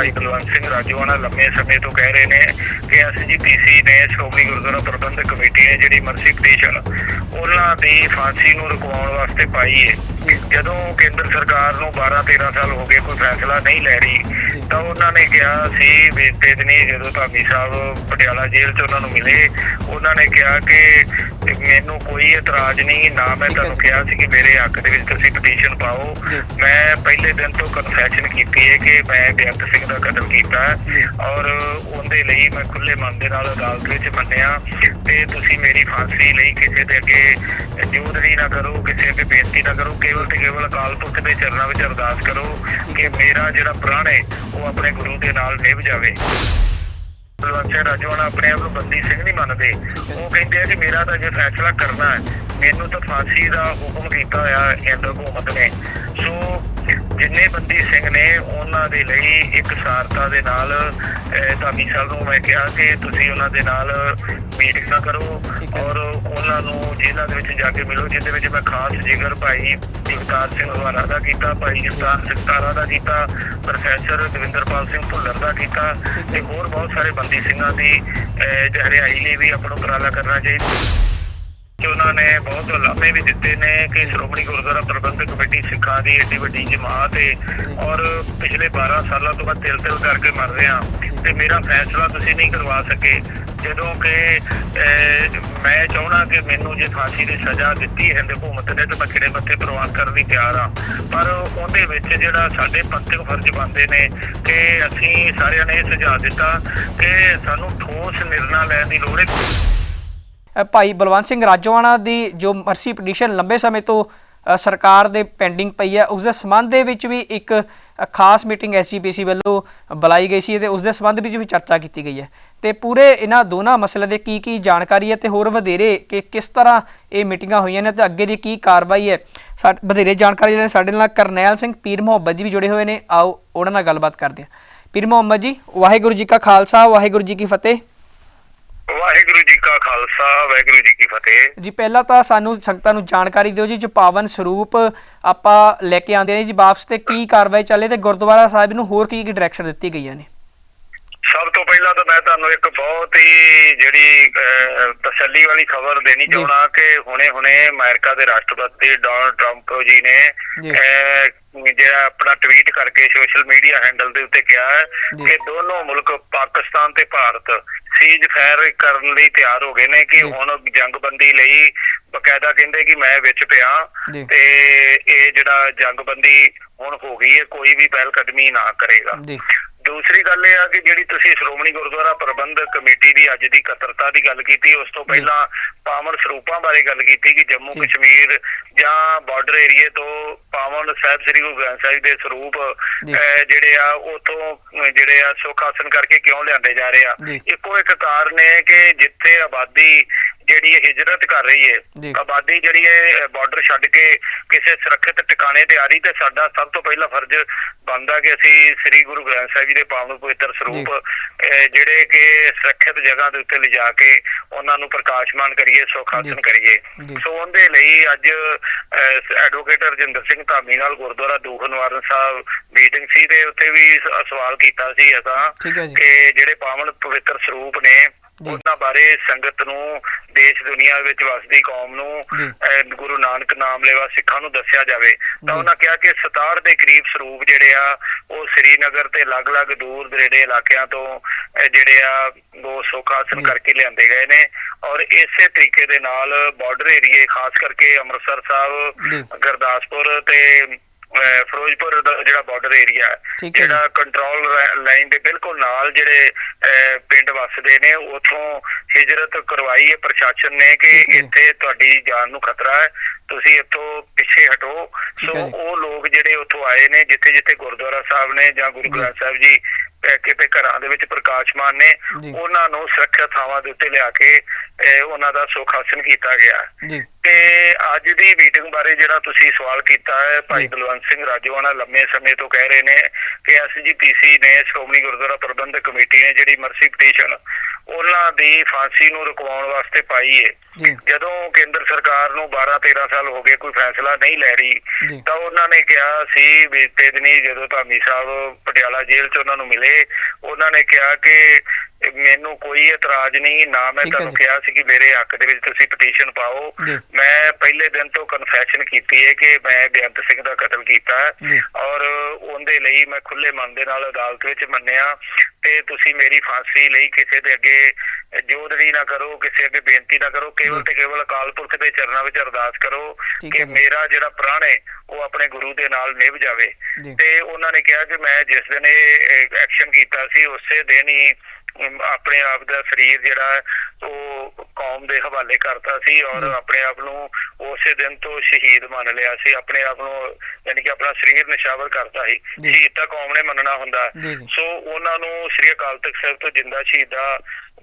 ਭਾਈ ਬਲਵੰਤ ਸਿੰਘ ਰਾਜੂਆਣਾ ਲੰਮੇ ਸਮੇਂ ਤੋਂ ਕਹਿ ਰਹੇ ਨੇ ਕਿ ਐਸਜੀਪੀਸੀ ਨੇ ਸ਼੍ਰੋਮਣੀ ਗੁਰਦੁਆਰਾ ਪ੍ਰਬੰਧਕ ਕਮੇਟੀ ਨੇ ਜਿਹੜੀ ਮਰਸੀ ਪਟੀਸ਼ਨ ਉਹਨਾਂ ਦੀ ਫਾਂਸੀ ਨੂੰ ਰੁਕਵਾਉਣ ਵਾਸਤੇ ਪਾਈ ਹੈ ਜਦੋਂ ਕੇਂਦਰ ਸਰਕਾਰ ਨੂੰ 12 13 ਸਾਲ ਹੋ ਗਏ ਕੋਈ ਫੈਸਲਾ ਨਹੀਂ ਲੈ ਰਹੀ, ਤਾਂ ਉਹਨਾਂ ਨੇ ਕਿਹਾ ਸੀ ਬੀਤੇ ਦਿਨੀ ਜਦੋਂ ਧਾਮੀ ਸਾਹਿਬ ਪਟਿਆਲਾ ਜੇਲ੍ਹ 'ਚ ਉਹਨਾਂ ਨੂੰ ਮਿਲੇ, ਉਹਨਾਂ ਨੇ ਕਿਹਾ ਕਿ ਮੈਨੂੰ ਕੋਈ ਇਤਰਾਜ਼ ਨਹੀਂ ਨਾ ਮੈਂ ਤੁਹਾਨੂੰ ਕਿਹਾ ਸੀ ਕਿ ਮੇਰੇ ਹੱਕ ਦੇ ਵਿੱਚ ਤੁਸੀਂ ਪਟੀਸ਼ਨ ਪਾਓ। ਮੈਂ ਪਹਿਲੇ ਦਿਨ ਤੋਂ ਕਨਫੈਸ਼ਨ ਕੀਤੀ ਹੈ ਕਿ ਮੈਂ ਬੇਅੰਤ ਸਿੰਘ ਦਾ ਕਤਲ ਕੀਤਾ ਔਰ ਉਹਦੇ ਲਈ ਮੈਂ ਖੁੱਲੇ ਮਨ ਦੇ ਨਾਲ ਅਦਾਲਤ ਵਿੱਚ ਮੰਨਿਆ। ਤੇ ਤੁਸੀਂ ਮੇਰੀ ਫਾਂਸੀ ਲਈ ਕਿਸੇ ਦੇ ਅੱਗੇ ਜੋਦਰੀ ਨਾ ਕਰੋ ਕਿਸੇ ਅੱਗੇ ਬੇਨਤੀ ਨਾ ਕਰੋ ਕੇਵਲ ਤੇ ਕੇਵਲ ਅਕਾਲ ਪੁਰਖ ਦੇ ਚਰਨਾਂ ਵਿੱਚ ਅਰਦਾਸ ਕਰੋ ਕਿ ਮੇਰਾ ਜਿਹੜਾ ਪ੍ਰਣ ਹੈ ਉਹ ਆਪਣੇ ਗੁਰੂ ਦੇ ਨਾਲ ਨਿਭ ਜਾਵੇ। ਬਲਵੰਤ ਸਿੰਘ ਰਾਜਵਾਨਾ ਆਪਣੇ ਆਪ ਨੂੰ ਬੰਦੀ ਸਿੰਘ ਨਹੀਂ ਮੰਨਦੇ। ਉਹ ਕਹਿੰਦੇ ਆ ਕਿ ਮੇਰਾ ਤਾਂ ਜੇ ਫੈਸਲਾ ਕਰਨਾ ਹੈ। ਮੈਨੂੰ ਤਾਂ ਫਾਂਸੀ ਦਾ ਹੁਕਮ ਕੀਤਾ ਹੋਇਆ ਹਿੰਦ ਹਕੂਮਤ ਨੇ। ਸੋ ਜਿੰਨੇ ਬੰਦੀ ਸਿੰਘ ਨੇ ਉਹਨਾਂ ਦੇ ਲਈ ਇੱਕ ਸਾਰਤਾ ਦੇ ਨਾਲ ਧਾਮੀ ਸਾਹਿਬ ਨੂੰ ਮੈਂ ਕਿਹਾ ਕਿ ਤੁਸੀਂ ਉਹਨਾਂ ਦੇ ਨਾਲ ਮੀਟਿੰਗ ਨਾ ਕਰੋ। ਔਰ ਉਹਨਾਂ ਨੂੰ ਜੇਲ੍ਹਾਂ ਦੇ ਵਿੱਚ ਜਾ ਕੇ ਮਿਲੋ ਜਿਹਦੇ ਵਿੱਚ ਮੈਂ ਖਾਸ ਜ਼ਿਕਰ ਭਾਈ ਜਗਤਾਰ ਸਿੰਘ ਹਵਾਰਾ ਦਾ ਕੀਤਾ ਭਾਈ ਜਗਤਾਰ ਸਿੰਘ ਤਾਰਾ ਦਾ ਕੀਤਾ ਪ੍ਰੋਫੈਸਰ ਦਵਿੰਦਰਪਾਲ ਸਿੰਘ ਭੁੱਲਰ ਦਾ ਕੀਤਾ ਤੇ ਹੋਰ ਬਹੁਤ ਸਾਰੇ ਬੰਦੀ ਸਿੰਘਾਂ ਦੀ ਅਹ, ਜਹਰਿਆਈ ਲਈ ਵੀ ਆਪਾਂ ਨੂੰ ਉਪਰਾਲਾ ਕਰਨਾ ਚਾਹੀਦਾ ਕਿ ਉਹਨਾਂ ਨੇ ਬਹੁਤ ਲਾਭੇ ਵੀ ਦਿੱਤੇ ਨੇ ਕਿ ਸ਼੍ਰੋਮਣੀ ਗੁਰਦੁਆਰਾ ਪ੍ਰਬੰਧਕ ਕਮੇਟੀ ਸਿੱਖਾਂ ਦੀ ਏਡੀ ਵੱਡੀ ਜਮਾਤ ਹੈ ਔਰ ਪਿਛਲੇ 12 ਸਾਲਾਂ ਤੋਂ ਮੈਂ ਤਿਲ ਤਿਲ ਕਰਕੇ ਮਰ ਰਿਹਾ। ਤੇ ਮੇਰਾ ਫੈਸਲਾ ਤੁਸੀਂ ਨਹੀਂ ਕਰਵਾ ਸਕੇ। ਜਦੋਂ ਕਿ ਮੈਂ ਚਾਹਣਾ ਕਿ ਮੈਨੂੰ ਜੇ ਫਾਂਸੀ ਦੀ ਸਜ਼ਾ ਦਿੱਤੀ ਹੈ ਹਕੂਮਤ ਨੇ ਤਾਂ ਮੈਂ ਖਿੜੇ ਮੱਥੇ ਪ੍ਰਵਾਨ ਕਰਨ ਲਈ ਤਿਆਰ ਹਾਂ। ਪਰ ਉਹਦੇ ਵਿੱਚ ਜਿਹੜਾ ਸਾਡੇ ਪੰਥਕ ਫਰਜ਼ ਬਣਦੇ ਨੇ ਕਿ ਅਸੀਂ ਸਾਰਿਆਂ ਨੇ ਇਹ ਸੁਝਾਅ ਦਿੱਤਾ ਕਿ ਸਾਨੂੰ ਠੋਸ ਨਿਰਣਾ ਲੈਣ ਦੀ ਲੋੜ ਹੈ। ਭਾਈ ਬਲਵੰਤ ਸਿੰਘ ਰਾਜੋਆਣਾ ਦੀ ਜੋ ਮਰਸੀ ਪਟੀਸ਼ਨ ਲੰਬੇ ਸਮੇਂ ਤੋਂ ਸਰਕਾਰ ਦੇ ਪੈਂਡਿੰਗ ਪਈ ਹੈ ਉਸ ਦੇ ਸੰਬੰਧ ਦੇ ਵਿੱਚ ਵੀ ਇੱਕ ਖਾਸ ਮੀਟਿੰਗ ਐਸਜੀਪੀਸੀ ਵੱਲੋਂ ਬੁਲਾਈ ਗਈ ਸੀ ਤੇ ਉਸ ਦੇ ਸੰਬੰਧ ਵਿੱਚ ਵੀ ਚਰਚਾ ਕੀਤੀ ਗਈ ਹੈ। ਤੇ ਪੂਰੇ ਇਹਨਾਂ ਦੋਨਾਂ ਮਸਲੇ ਦੇ ਕੀ ਕੀ ਜਾਣਕਾਰੀ ਹੈ ਤੇ ਹੋਰ ਵਧੇਰੇ ਕਿ ਕਿਸ ਤਰ੍ਹਾਂ ਇਹ ਮੀਟਿੰਗਾਂ ਹੋਈਆਂ ਨੇ ਤੇ ਅੱਗੇ ਦੀ ਕੀ ਕਾਰਵਾਈ ਹੈ, ਸਾ- ਵਧੇਰੇ ਜਾਣਕਾਰੀ ਲਈ ਸਾਡੇ ਨਾਲ ਕਰਨੈਲ ਸਿੰਘ, ਪੀਰ ਮੁਹੱਬਤ ਜੀ ਵੀ ਜੁੜੇ ਹੋਏ ਨੇ। ਆਓ ਉਹਨਾਂ ਨਾਲ ਗੱਲਬਾਤ ਕਰਦੇ ਹਾਂ। ਪੀਰ ਮੁਹੰਮਦ ਜੀ, ਵਾਹਿਗੁਰੂ ਜੀ ਕਾ ਖਾਲਸਾ, ਵਾਹਿਗੁਰੂ ਜੀ ਕੀ ਫਤਿਹ। ਵਾਹਿਗੁਰੂ ਜੀ ਕਾ ਖਾਲਸਾ ਵਾਹਿਗੁਰੂ ਜੀ ਕੀ ਫਤਿਹ। ਜੀ ਪਹਿਲਾਂ ਤਾਂ ਸਾਨੂੰ ਸੰਗਤਾਂ ਨੂੰ ਜਾਣਕਾਰੀ ਦਿਓ ਜੀ ਜੋ ਪਾਵਨ ਸਰੂਪ ਆਪਾਂ ਲੈ ਕੇ ਆਉਂਦੇ ਨੇ ਜੀ ਵਾਪਸ ਤੇ ਕੀ ਕਾਰਵਾਈ ਚੱਲੇ ਤੇ ਗੁਰਦੁਆਰਾ ਸਾਹਿਬ ਨੂੰ ਹੋਰ ਕੀ ਕੀ ਡਾਇਰੈਕਸ਼ਨ ਦਿੱਤੀ ਗਈਆਂ ਨੇ? ਸਭ ਤੋਂ ਪਹਿਲਾਂ ਤਾਂ ਮੈਂ ਤੁਹਾਨੂੰ ਇੱਕ ਬਹੁਤ ਹੀ ਜਿਹੜੀ ਤਸੱਲੀ ਵਾਲੀ ਖਬਰ ਦੇਣੀ ਜੀ। ਚਾਹਣਾ ਕਿ ਹੁਣੇ-ਹੁਣੇ ਅਮਰੀਕਾ ਦੇ ਰਾਸ਼ਟਰਪਤੀ ਡੋਨਲਡ ਟਰੰਪ ਜੀ ਨੇ ਜਿਹੜਾ ਆਪਣਾ ਟਵੀਟ ਕਰਕੇ ਸੋਸ਼ਲ ਮੀਡੀਆ ਹੈਂਡਲ ਦੇ ਉੱਤੇ ਕਿਹਾ ਹੈ। ਕਿ ਦੋਨੋਂ ਮੁਲਕ ਪਾਕਿਸਤਾਨ ਤੇ ਭਾਰਤ ਸੀਜ਼ ਫਾਇਰ ਕਰਨ ਲਈ ਤਿਆਰ ਹੋ ਗਏ ਨੇ ਕਿ। ਹੁਣ ਜੰਗਬੰਦੀ ਲਈ ਬਕਾਇਦਾ ਕਹਿੰਦੇ ਕਿ ਮੈਂ ਵਿੱਚ ਪਿਆ। ਤੇ ਇਹ ਜਿਹੜਾ ਜੰਗਬੰਦੀ ਹੁਣ ਹੋ ਗਈ ਹੈ ਕੋਈ ਵੀ ਪਹਿਲ ਕਦਮੀ ਨਾ ਕਰੇਗਾ ਦੂਸਰੀ ਗੱਲ ਇਹ ਆ ਕਿ ਜਿਹੜੀ ਤੁਸੀਂ ਸ਼੍ਰੋਮਣੀ ਗੁਰਦੁਆਰਾ ਪ੍ਰਬੰਧਕ ਕਮੇਟੀ ਦੀ ਅੱਜ ਦੀ ਕਤਰਤਾ ਦੀ ਗੱਲ ਕੀਤੀ ਉਸ ਤੋਂ ਪਹਿਲਾਂ ਪਾਵਨ ਸਰੂਪਾਂ ਬਾਰੇ ਗੱਲ ਕੀਤੀ ਕਿ ਜੰਮੂ। ਕਸ਼ਮੀਰ ਜਾਂ ਬਾਰਡਰ ਏਰੀਏ ਤੋਂ ਪਾਵਨ ਸਾਹਿਬ ਸ੍ਰੀ ਗੁਰੂ ਗ੍ਰੰਥ ਸਾਹਿਬ ਦੇ ਸਰੂਪ ਜਿਹੜੇ ਆ ਉਥੋਂ ਜਿਹੜੇ ਆ ਸੁੱਖ ਹਾਸਨ ਕਰਕੇ ਕਿਉਂ ਲਿਆਂਦੇ ਜਾ ਰਹੇ ਆ। ਇੱਕੋ ਇੱਕ ਕਾਰਨ ਹੈ ਕਿ ਜਿੱਥੇ ਆਬਾਦੀ ਜਿਹੜੀ ਹਿਜਰਤ ਕਰ ਰਹੀ। ਹੈ ਆਬਾਦੀ ਜਿਹੜੀ ਹੈ ਬਾਰਡਰ ਛੱਡ ਕੇ ਕਿਸੇ ਸੁਰੱਖਿਅਤ ਟਿਕਾਣੇ ਤੇ ਆ ਰਹੀ ਤੇ ਸਾਡਾ ਸਭ ਤੋਂ ਪਹਿਲਾ ਫਰਜ਼ ਬਣਦਾ ਕਿ ਅਸੀਂ ਸ੍ਰੀ ਗੁਰੂ ਗ੍ਰੰਥ ਸਾਹਿਬ ਜੀ ਦੇ ਪਾਵਨ ਪਵਿੱਤਰ ਸਰੂਪ ਜਿਹੜੇ ਕਿ ਸੁਰੱਖਿਅਤ ਜਗ੍ਹਾ ਦੇ ਉੱਤੇ ਲਿਜਾ ਕੇ ਉਹਨਾਂ ਨੂੰ ਪ੍ਰਕਾਸ਼ਮਾਨ ਕਰੀਏ ਸੁੱਖ ਹਾਸਨ ਜੀ। ਕਰੀਏ। ਸੋ ਉਹਦੇ ਲਈ ਅੱਜ ਐਡਵੋਕੇਟ ਰਜਿੰਦਰ ਸਿੰਘ ਧਾਮੀ ਨਾਲ ਗੁਰਦੁਆਰਾ ਦੂਖ ਨਿਵਾਰਨ ਸਾਹਿਬ ਮੀਟਿੰਗ ਸੀ ਤੇ ਉੱਥੇ ਵੀ ਸਵਾਲ ਕੀਤਾ ਸੀ ਅਸਾਂ ਕਿ ਜਿਹੜੇ ਪਾਵਨ ਪਵਿੱਤਰ ਸਰੂਪ ਨੇ। ਉਹਨਾਂ ਬਾਰੇ ਸੰਗਤ ਨੂੰ ਦੇਸ਼ ਦੁਨੀਆ ਵਿੱਚ ਵਸਦੀ ਕੌਮ ਨੂੰ ਗੁਰੂ ਨਾਨਕ ਨਾਮ ਲੈਵਾ ਸਿੱਖਾਂ ਨੂੰ ਦੱਸਿਆ ਜਾਵੇ ਤਾਂ। ਉਹਨਾਂ ਕਿਹਾ ਕਿ 67 ਦੇ ਕਰੀਬ ਸਰੂਪ ਜਿਹੜੇ ਆ ਉਹ ਸ੍ਰੀਨਗਰ ਤੇ ਅਲੱਗ-ਅਲੱਗ ਦੂਰ ਦਰੇੜੇ ਇਲਾਕਿਆਂ ਤੋਂ ਜਿਹੜੇ ਆ ਉਹ ਸੁੱਖ ਹਾਸਨ ਜੀ। ਕਰਕੇ ਲਿਆਂਦੇ ਗਏ ਨੇ ਔਰ ਇਸੇ ਤਰੀਕੇ ਦੇ ਨਾਲ ਬਾਰਡਰ ਏਰੀਏ ਖਾਸ ਕਰਕੇ ਅੰਮ੍ਰਿਤਸਰ। ਸਾਹਿਬ ਗੁਰਦਾਸਪੁਰ ਤੇ ਫਿਰੋਜ਼ਪੁਰ ਦਾ ਜਿਹੜਾ ਬਾਰਡਰ ਏਰੀਆ ਹੈ। ਜਿਹੜਾ ਕੰਟਰੋਲ ਲਾਈਨ ਦੇ ਬਿਲਕੁਲ ਨਾਲ ਜਿਹੜੇ ਵਸਦੇ ਨੇ ਉਥੋਂ ਹਿਜਰਤ ਕਰਵਾਈ ਹੈ ਪ੍ਰਸ਼ਾਸਨ ਨੇ ਕਿ। ਇੱਥੇ ਤੁਹਾਡੀ ਜਾਨ ਨੂੰ ਖਤਰਾ ਹੈ ਤੁਸੀਂ ਇੱਥੋਂ ਪਿੱਛੇ ਹਟੋ ਸੋ। ਉਹ ਲੋਕ ਜਿਹੜੇ ਉੱਥੋਂ ਆਏ ਨੇ ਜਿੱਥੇ ਜਿੱਥੇ ਗੁਰਦੁਆਰਾ ਸਾਹਿਬ ਨੇ ਜਾਂ ਗੁਰੂ। ਗ੍ਰੰਥ ਸਾਹਿਬ ਜੀ ਕਿਤੇ ਘਰਾਂ ਦੇ ਵਿੱਚ ਪ੍ਰਕਾਸ਼ਮਾਨ ਨੇ। ਉਹਨਾਂ ਨੂੰ ਸੁਰੱਖਿਅਤ ਥਾਵਾਂ ਦੇ ਉੱਤੇ ਲਿਆ ਕੇ ਉਹਨਾਂ ਦਾ ਸੁਖਾਸਨ ਕੀਤਾ ਗਿਆ ਤੇ ਅੱਜ ਦੀ ਮੀਟਿੰਗ ਬਾਰੇ ਜਿਹੜਾ ਤੁਸੀਂ ਸਵਾਲ ਕੀਤਾ ਹੈ ਭਾਈ। ਬਲਵੰਤ ਸਿੰਘ ਰਾਜੋਆਣਾ ਲੰਮੇ ਸਮੇਂ ਤੋਂ ਕਹਿ ਰਹੇ ਨੇ ਕਿ ਐਸਜੀਪੀਸੀ ਨੇ ਸ਼੍ਰੋਮਣੀ ਗੁਰਦੁਆਰਾ ਪ੍ਰਬੰਧਕ ਕਮੇਟੀ ਨੇ ਜਿਹੜੀ ਮਰਸੀ ਪਟੀਸ਼ਨ ਉਹਨਾਂ ਦੀ ਫਾਂਸੀ ਨੂੰ ਰੁਕਵਾਉਣ ਵਾਸਤੇ ਪਾਈ ਜੀ। ਜਦੋਂ ਕੇਂਦਰ ਸਰਕਾਰ ਨੂੰ 12 13 ਸਾਲ ਹੋ ਗਏ ਕੋਈ ਫੈਸਲਾ ਨਹੀਂ ਲੈ ਰਹੀ ਤਾਂ ਉਹਨਾਂ ਨੇ ਕਿਹਾ ਸੀ ਬੀਤੇ ਦਿਨੀ ਜਦੋਂ ਧਾਮੀ ਸਾਹਿਬ ਪਟਿਆਲਾ ਜੇਲ੍ਹ 'ਚ ਉਹਨਾਂ ਨੂੰ ਮਿਲੇ ਉਹਨਾਂ ਨੇ ਕਿਹਾ ਕਿ ਮੈਨੂੰ ਕੋਈ ਇਤਰਾਜ਼ ਨਹੀਂ ਨਾ ਮੈਂ ਤੁਹਾਨੂੰ। ਕਿਹਾ ਸੀ ਕਿ ਮੇਰੇ ਹੱਕ ਦੇ ਵਿੱਚ ਤੁਸੀਂ ਪਟੀਸ਼ਨ ਪਾਓ ਮੈਂ ਪਹਿਲੇ ਦਿਨ ਤੋਂ ਕਨਫੈਸ਼ਨ ਕੀਤੀ ਹੈ ਕਿ ਮੈਂ ਬੇਅੰਤ ਸਿੰਘ ਦਾ ਕਤਲ ਕੀਤਾ ਔਰ ਉਹਦੇ ਲਈ ਮੈਂ ਖੁੱਲੇ ਮਨ ਦੇ ਨਾਲ ਅਦਾਲਤ ਵਿੱਚ ਮੰਨਿਆ ਤੇ ਤੁਸੀਂ ਮੇਰੀ ਫਾਂਸੀ ਲਈ ਕਿਸੇ ਦੇ ਅੱਗੇ ਜੋਦੜੀ ਨਾ ਕਰੋ ਕਿਸੇ ਅੱਗੇ ਬੇਨਤੀ ਨਾ ਕਰੋ ਕੇਵਲ। ਤੇ ਕੇਵਲ ਅਕਾਲ ਪੁਰਖ ਦੇ ਚਰਨਾਂ ਵਿੱਚ ਅਰਦਾਸ ਕਰੋ ਕਿ। ਮੇਰਾ ਜਿਹੜਾ ਪ੍ਰਾਣ ਹੈ ਉਹ ਆਪਣੇ ਗੁਰੂ ਦੇ ਨਾਲ ਨਿਭ ਜਾਵੇ ਤੇ ਉਹਨਾਂ ਨੇ ਕਿਹਾ ਕਿ ਮੈਂ ਜਿਸ ਦਿਨ ਇਹ ਐਕਸ਼ਨ ਕੀਤਾ ਸੀ ਉਸੇ ਦਿਨ ਹੀ ਆਪਣੇ ਆਪ ਦਾ ਸਰੀਰ ਜਿਹੜਾ ਉਹ ਕੌਮ ਦੇ ਹਵਾਲੇ ਕਰਤਾ ਸੀ ਔਰ। ਆਪਣੇ ਆਪ ਨੂੰ ਉਸੇ ਦਿਨ ਤੋਂ ਸ਼ਹੀਦ ਮੰਨ ਲਿਆ ਸੀ ਆਪਣੇ ਆਪ ਨੂੰ ਯਾਨੀ ਕਿ ਆਪਣਾ ਸਰੀਰ ਨਿਸ਼ਾਵਰ ਕਰਤਾ ਸੀ। ਸ਼ਹੀਦ ਤਾਂ ਕੌਮ ਨੇ ਮੰਨਣਾ ਹੁੰਦਾ ਸੋ ਉਹਨਾਂ ਨੂੰ ਸ੍ਰੀ ਅਕਾਲ ਤਖਤ ਸਾਹਿਬ ਤੋਂ ਜਿੰਦਾ ਸ਼ਹੀਦ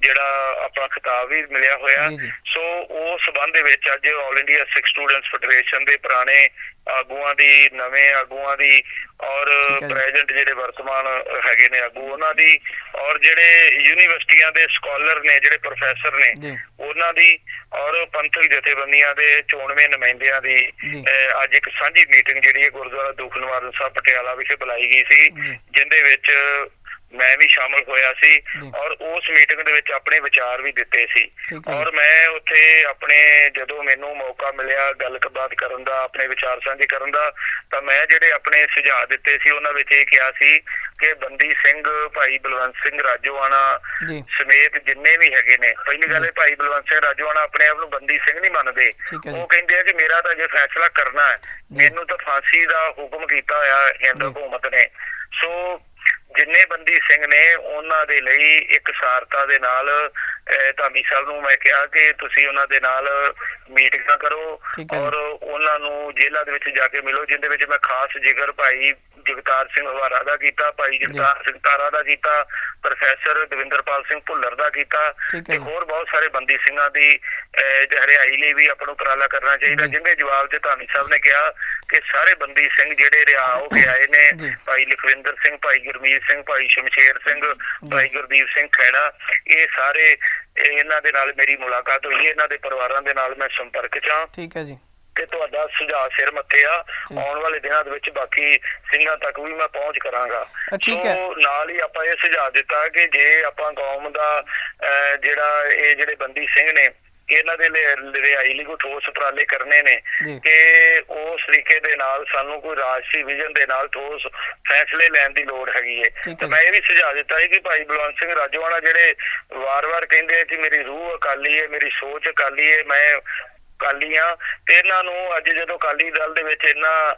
ਜਿਹੜਾ ਆਪਣਾ ਖਿਤਾਬ ਵੀ ਮਿਲਿਆ ਹੋਇਆ। ਸੋ ਉਹ ਸਬੰਧ ਦੇ ਵਿੱਚ ਅੱਜ 올 ਇੰਡੀਆ ਸਿੱਖ ਸਟੂਡੈਂਟਸ ਫੈਡਰੇਸ਼ਨ ਦੇ ਪੁਰਾਣੇ ਆਗੂਆਂ ਦੀ ਨਵੇਂ ਆਗੂਆਂ ਦੀ ਔਰ। ਪ੍ਰੈਜ਼ੈਂਟ ਜਿਹੜੇ ਵਰਤਮਾਨ ਹੈਗੇ ਨੇ ਆਗੂ ਉਹਨਾਂ ਦੀ ਔਰ ਜਿਹੜੇ ਯੂਨੀਵਰਸਿਟੀਆਂ ਦੇ ਸਕਾਲਰ ਨੇ ਜਿਹੜੇ ਪ੍ਰੋਫੈਸਰ ਨੇ ਉਹਨਾਂ ਦੀ ਔਰ ਪੰਥਕ ਜਥੇਬੰਦੀਆਂ ਦੇ ਚੋਣਵੇਂ ਨੁਮਾਇੰਦਿਆਂ ਦੀ ਅੱਜ ਇੱਕ ਸਾਂਝੀ ਮੀਟਿੰਗ ਜਿਹੜੀ ਹੈ ਗੁਰਦੁਆਰਾ ਦੁੱਖ ਨਿਵਾਰਨ ਸਾਹਿਬ ਪਟਿਆਲਾ ਵਿਖੇ ਬੁਲਾਈ ਗਈ ਸੀ ਜਿੰਦੇ ਵਿੱਚ ਮੈਂ ਵੀ ਸ਼ਾਮਲ ਹੋਇਆ ਸੀ। ਔਰ ਉਸ ਮੀਟਿੰਗ ਦੇ ਵਿੱਚ ਆਪਣੇ ਵਿਚਾਰ ਵੀ ਦਿੱਤੇ ਸੀ। ਔਰ ਮੈਂ ਉੱਥੇ ਆਪਣੇ ਜਦੋਂ ਮੈਨੂੰ ਮੌਕਾ ਮਿਲਿਆ ਗੱਲਬਾਤ ਕਰਨ ਦਾ ਆਪਣੇ ਵਿਚਾਰ ਸਾਂਝੇ ਕਰਨ ਦਾ ਤਾਂ ਮੈਂ ਜਿਹੜੇ ਆਪਣੇ ਸੁਝਾਅ ਦਿੱਤੇ ਸੀ ਉਹਨਾਂ ਵਿੱਚ ਇਹ ਕਿਹਾ ਸੀ ਕਿ ਬੰਦੀ ਸਿੰਘ ਭਾਈ ਬਲਵੰਤ ਸਿੰਘ ਰਾਜੋਆਣਾ ਸਮੇਤ ਜਿੰਨੇ ਵੀ ਹੈਗੇ ਨੇ ਪਹਿਲੀ ਗੱਲ ਇਹ ਭਾਈ ਬਲਵੰਤ ਸਿੰਘ ਰਾਜੋਆਣਾ ਆਪਣੇ ਆਪ ਨੂੰ ਬੰਦੀ ਸਿੰਘ ਨਹੀਂ ਮੰਨਦੇ। ਉਹ ਕਹਿੰਦੇ ਆ ਕਿ ਮੇਰਾ ਤਾਂ ਜੇ ਫੈਸਲਾ ਕਰਨਾ ਹੈ। ਮੈਨੂੰ ਤਾਂ ਫਾਂਸੀ ਦਾ ਹੁਕਮ ਕੀਤਾ ਹੋਇਆ ਹਿੰਦ। ਹਕੂਮਤ ਨੇ। ਸੋ ਜਿੰਨੇ ਬੰਦੀ ਸਿੰਘ ਨੇ ਉਹਨਾਂ ਦੇ ਲਈ ਇੱਕ ਸਾਰਤਾ ਦੇ ਨਾਲ ਧਾਮੀ ਸਾਹਿਬ ਨੂੰ ਮੈਂ ਕਿਹਾ ਕਿ ਤੁਸੀਂ ਉਹਨਾਂ ਦੇ ਨਾਲ ਮੀਟਿੰਗਾਂ ਕਰੋ। ਔਰ ਉਹਨਾਂ ਨੂੰ ਜੇਲ੍ਹਾਂ ਦੇ ਵਿੱਚ ਜਾ ਕੇ ਮਿਲੋ ਜਿੰਦੇ ਵਿੱਚ ਮੈਂ ਖਾਸ ਜ਼ਿਕਰ ਭਾਈ ਜਗਤਾਰ ਸਿੰਘ ਹਵਾਰਾ ਦਾ ਕੀਤਾ ਭਾਈ ਜਗਤਾਰ ਸਿੰਘ ਤਾਰਾ ਦਾ ਕੀਤਾ ਪ੍ਰੋਫੈਸਰ ਦਵਿੰਦਰਪਾਲ ਸਿੰਘ ਭੁੱਲਰ ਦਾ ਕੀਤਾ ਤੇ। ਹੋਰ ਬਹੁਤ ਸਾਰੇ ਬੰਦੀ ਸਿੰਘਾਂ ਦੀ ਹਰਿਆਈ ਲਈ ਵੀ ਆਪਾਂ ਨੂੰ ਉਪਰਾਲਾ ਕਰਨਾ ਚਾਹੀਦਾ। ਜਿੰਦੇ ਜਵਾਬ 'ਚ ਧਾਮੀ ਸਾਹਿਬ ਨੇ ਕਿਹਾ ਕਿ ਸਾਰੇ ਬੰਦੀ ਸਿੰਘ ਜਿਹੜੇ ਰਿਹਾ ਹੋ ਕੇ ਆਏ ਨੇ। ਭਾਈ ਲਖਵਿੰਦਰ ਸਿੰਘ ਭਾਈ ਗੁਰਮੀਤ ਸਿੰਘ ਭਾਈ ਸ਼ਮਸ਼ੇਰ ਸਿੰਘ ਭਾਈ ਗੁਰਦੀਪ ਸਿੰਘ ਖੈੜਾ ਇਹ ਸਾਰੇ ਇਹਨਾਂ ਦੇ ਨਾਲ ਮੇਰੀ ਮੁਲਾਕਾਤ ਹੋਈ ਹੈ ਇਹਨਾਂ ਦੇ ਪਰਿਵਾਰਾਂ ਦੇ ਨਾਲ ਮੈਂ ਸੰਪਰਕ 'ਚ ਹਾਂ ਠੀਕ ਹੈ ਜੀ ਤੇ ਤੁਹਾਡਾ ਸੁਝਾਅ ਸਿਰ ਮੱਥੇ ਆ। ਆਉਣ ਵਾਲੇ ਦਿਨਾਂ ਦੇ ਵਿੱਚ ਬਾਕੀ ਸਿੰਘਾਂ ਤੱਕ ਵੀ ਮੈਂ ਪਹੁੰਚ ਕਰਾਂਗਾ ਠੀਕ ਹੈ। ਨਾਲ ਹੀ ਆਪਾਂ ਇਹ ਸੁਝਾਅ ਦਿੱਤਾ ਕਿ ਜੇ ਆਪਾਂ ਕੌਮ ਦਾ ਜਿਹੜਾ ਇਹ ਜਿਹੜੇ ਬੰਦੀ ਸਿੰਘ ਨੇ ਇਹਨਾਂ ਦੇ ਲਈ ਰਿਹਾਈ ਲਈ ਕੋਈ ਠੋਸ ਉਪਰਾਲੇ ਕਰਨੇ ਨੇ ਕਿ ਉਸ ਤਰੀਕੇ ਦੇ ਨਾਲ ਸਾਨੂੰ ਕੋਈ ਰਾਜਸੀ ਵਿਜ਼ਨ ਦੇ ਨਾਲ ਠੋਸ ਫੈਸਲੇ ਲੈਣ ਦੀ ਲੋੜ ਹੈਗੀ ਹੈ ਹੈ ਤੇ। ਮੈਂ ਇਹ ਵੀ ਸੁਝਾਅ ਦਿੱਤਾ ਸੀ ਕਿ ਭਾਈ ਬਲਵੰਤ ਸਿੰਘ ਰਾਜੋਆਣਾ ਜਿਹੜੇ ਵਾਰ-ਵਾਰ ਕਹਿੰਦੇ ਆ ਕਿ ਮੇਰੀ ਰੂਹ ਅਕਾਲੀ ਹੈ ਮੇਰੀ ਸੋਚ ਅਕਾਲੀ ਹੈ ਮੈਂ ਅਕਾਲੀ ਆ ਤੇ ਇਹਨਾਂ ਨੂੰ ਅੱਜ ਜਦੋਂ ਅਕਾਲੀ ਦਲ ਦੇ ਵਿੱਚ ਇੰਨਾ